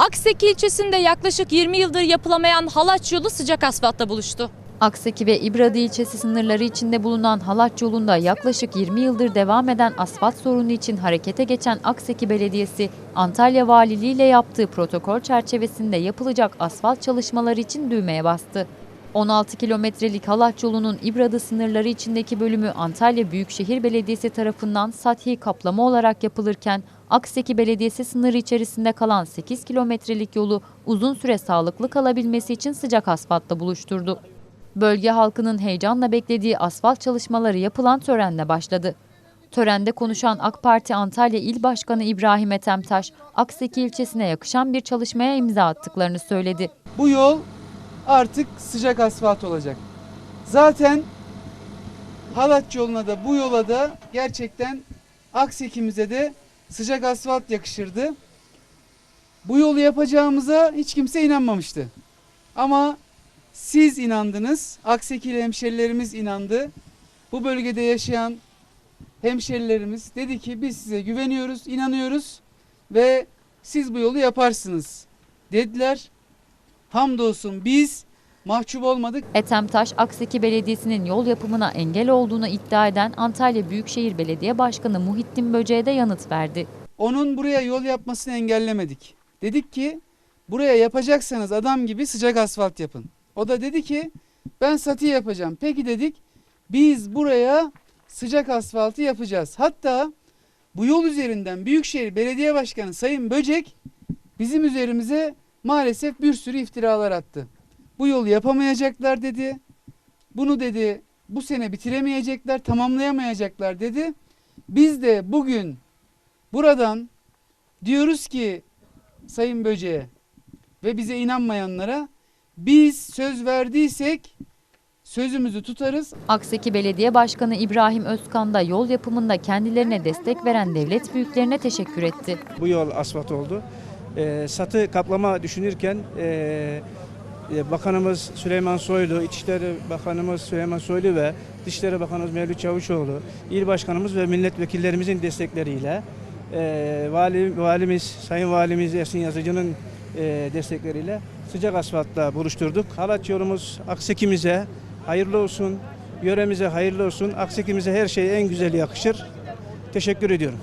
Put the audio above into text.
Akseki ilçesinde yaklaşık 20 yıldır yapılamayan halaç yolu sıcak asfaltla buluştu. Akseki ve İbradı ilçesi sınırları içinde bulunan Halaç yolunda yaklaşık 20 yıldır devam eden asfalt sorunu için harekete geçen Akseki Belediyesi, Antalya Valiliği ile yaptığı protokol çerçevesinde yapılacak asfalt çalışmaları için düğmeye bastı. 16 kilometrelik Halaç yolunun İbradı sınırları içindeki bölümü Antalya Büyükşehir Belediyesi tarafından sathi kaplama olarak yapılırken Akseki Belediyesi sınırı içerisinde kalan 8 kilometrelik yolu uzun süre sağlıklı kalabilmesi için sıcak asfaltla buluşturdu. Bölge halkının heyecanla beklediği asfalt çalışmaları yapılan törenle başladı. Törende konuşan AK Parti Antalya İl Başkanı İbrahim Ethemtaş, Akseki ilçesine yakışan bir çalışmaya imza attıklarını söyledi. Bu yol artık sıcak asfalt olacak. Zaten Halaç yoluna da bu yola da gerçekten Aksekimize de sıcak asfalt yakışırdı. Bu yolu yapacağımıza hiç kimse inanmamıştı. Ama siz inandınız, Aksekili hemşerilerimiz inandı. Bu bölgede yaşayan hemşerilerimiz dedi ki biz size güveniyoruz, inanıyoruz ve siz bu yolu yaparsınız dediler. Hamdolsun biz mahcup olmadık. Ethemtaş, Akseki Belediyesi'nin yol yapımına engel olduğunu iddia eden Antalya Büyükşehir Belediye Başkanı Muhittin Böce'ye de yanıt verdi. Onun buraya yol yapmasını engellemedik. Dedik ki buraya yapacaksanız adam gibi sıcak asfalt yapın. O da dedi ki ben satı yapacağım. Peki dedik biz buraya sıcak asfaltı yapacağız. Hatta bu yol üzerinden Büyükşehir Belediye Başkanı Sayın Böcek bizim üzerimize maalesef bir sürü iftiralar attı. Bu yolu yapamayacaklar dedi. Bunu dedi bu sene bitiremeyecekler, tamamlayamayacaklar dedi. Biz de bugün buradan diyoruz ki Sayın Böce'ye ve bize inanmayanlara biz söz verdiysek sözümüzü tutarız. Akseki Belediye Başkanı İbrahim Özkan da yol yapımında kendilerine destek veren devlet büyüklerine teşekkür etti. Bu yol asfalt oldu. Ee, satı kaplama düşünürken e, e, Bakanımız Süleyman Soylu, İçişleri Bakanımız Süleyman Soylu ve Dışişleri Bakanımız Mevlüt Çavuşoğlu, İl Başkanımız ve milletvekillerimizin destekleriyle e, vali, valimiz, Sayın Valimiz Ersin Yazıcı'nın e, destekleriyle sıcak asfaltla buluşturduk. Halaç yolumuz Aksekimize hayırlı olsun, yöremize hayırlı olsun. Aksekimize her şey en güzel yakışır. Teşekkür ediyorum.